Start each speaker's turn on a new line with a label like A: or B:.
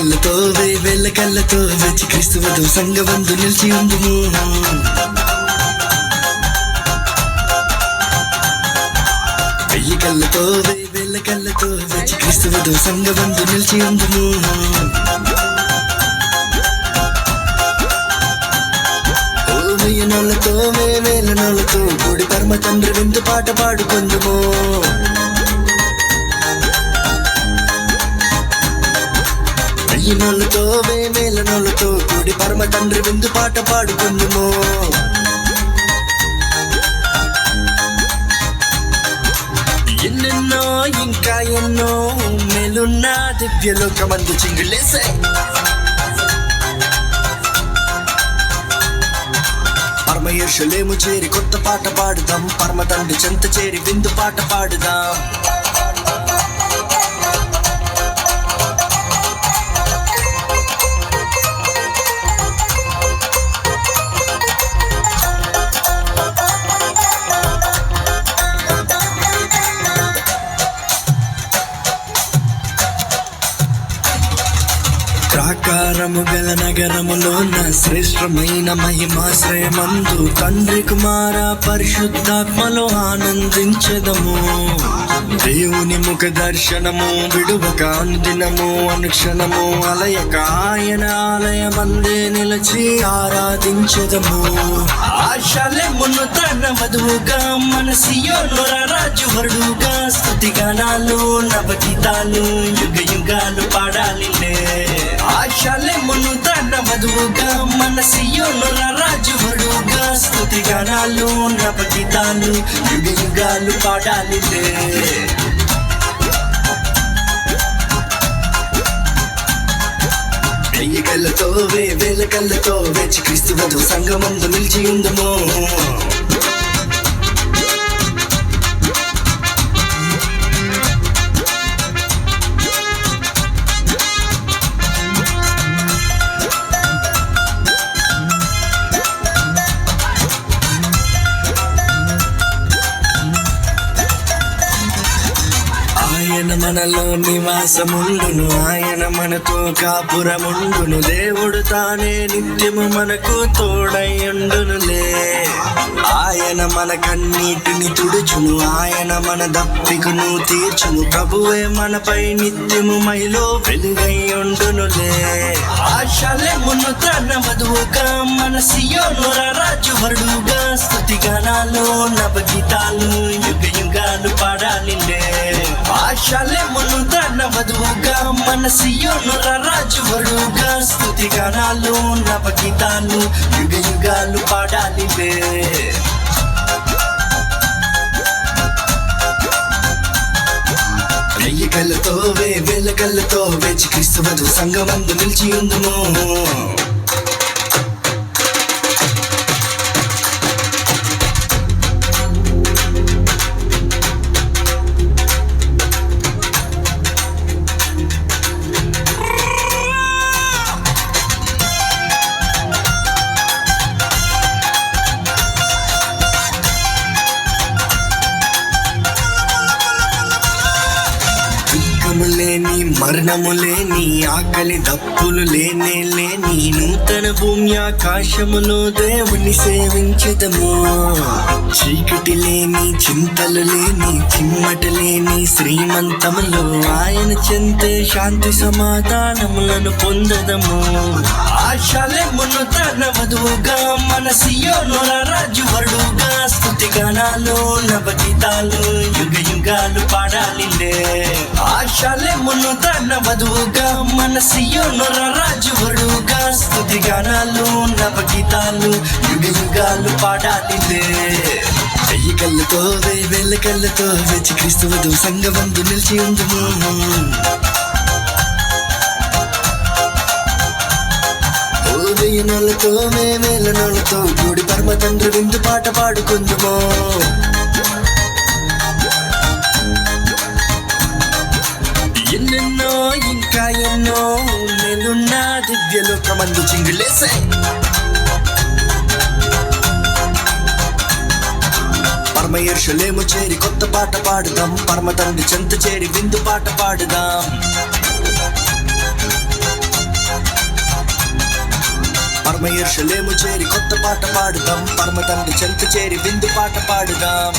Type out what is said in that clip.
A: కళ్ళతో వచ్చి క్రీస్తువతో సంగవందు నిలిచి ఉందుము. వెయ్యి కళ్ళతో వెయ్యి వేల కళ్ళతో వచ్చి క్రీస్తువతో సంగవందు నిలిచి ఉందుము. ఓ వెయ్యి నోళ్ళతో వెయ్యి వేల నోళ్ళతో కూడి పరమ తండ్రి విందు పాట పాడుకుంది వెయ్యి నోళ్ళతో వెయ్యి నోళ్ళతో కూడి పరమ తండ్రి విందు పాట పాడుకుందుమో. ఎన్నెన్నో ఇంకా ఎన్నో మేలున్న దివ్యలోకమందు చింగులేసే. పరమయేషులేము చేరి కొత్త పాట పాడుదాం. పరమ తండ్రి చెంత చేరి విందు పాట పాడుదాం. ప్రాకారము గల నగరములోన శ్రేష్టమైన మహిమాశ్రయమందు తండ్రి కుమార పరిశుద్ధాత్మలో ఆనందించదము. దేవుని ముఖ దర్శనము విడువక అనుదినము అనుక్షణము అలయక ఆయన ఆలయమందే నిలచి ఆరాధించదము. ఆశలెమును తన వధువుగా మనసియో రాజు వరుడుగా స్థుతి గానాలు నవగీతాలు యుగ యుగాలు పాడాలి ఆశలెమును తన వధువుగా మనసియోను రాజు వరుడుగా స్థుతి గానాలు నవగీతాలు యుగ యుగాలు పాడాలిలే వెయ్యి కళ్ళతో వే వేల కళ్ళతో వెచ్చి క్రీస్తు వధు సంగమందు నిలిచి ఉందము. ఆయన మనలో నివాసముండును. ఆయన మనతో కాపురముండును దేవుడు తానే నిత్యము మనకు తోడయుండునులే ఆయన మన కన్నీటిని తుడుచును. ఆయన మన దప్పికను తీర్చును. ప్రభువే మనపై నిత్యము మైలో వెలుగయ్యుండునులే. ఉండునులే ఆశలెమును తన వధువుగా మన సియోను రాజు వరుడుగా స్థుతి గానాలు నవగీతాలు యుగ యుగాలు పాడాలిలే ఆశలెమును తన వధువుగా మన సియోను రాజు వరుడుగా స్థుతి నవగీతాలు యుగ యుగాలు పాడాలిలే వెయ్యి కళ్ళతో వే వేల కళ్ళతో వేచి క్రీస్తు వధు సంగమందు నిలిచి ఉందుము. మరణము లేని ఆకలి దప్పులు లేనే లేని నూతన భూమి ఆకాశములో దేవుని సేవించదము. చీకటి లేని చింతలు లేని చిమ్మట లేని శ్రీమంతములో ఆయన చెంతే శాంతి సమాధానములను పొందదము. ఆశలెమును తన వధువుగా మనసియో సియోను రాజు వరుడుగా స్థుతి గానాలు నవగీతాలు యుగ యుగాలు పాడాలిలే ఆశలెమును తన వధువుగా మనసియో సియోను రాజు వరుడుగా స్థుతి క్షణాలు నవ గీతాలు యుగయుగాలు పాడాడిందే వెయ్యి కళ్ళతో వెయ్యి వేల కళ్ళతో వెచ్చి క్రీస్తు సంగమందు నిలిచి ఉందుము. వెయ్యి నోళ్ళతో మేమేల నోళ్ళతో గుడి పరమ తండ్రి విందు పాట పాడుకుందుమో. దివ్యలోకమందు చింగులేసే. పరమయర్షులేము చేరి కొత్త పాట పాడుదాం. పరమ తండ్రి చెంత చేరి విందు పాట పాడుదాం. పరమయర్షలేము చేరి కొత్త పాట పాడుదాం. పరమ తండ్రి చెంత చేరి విందు పాట పాడుదాం.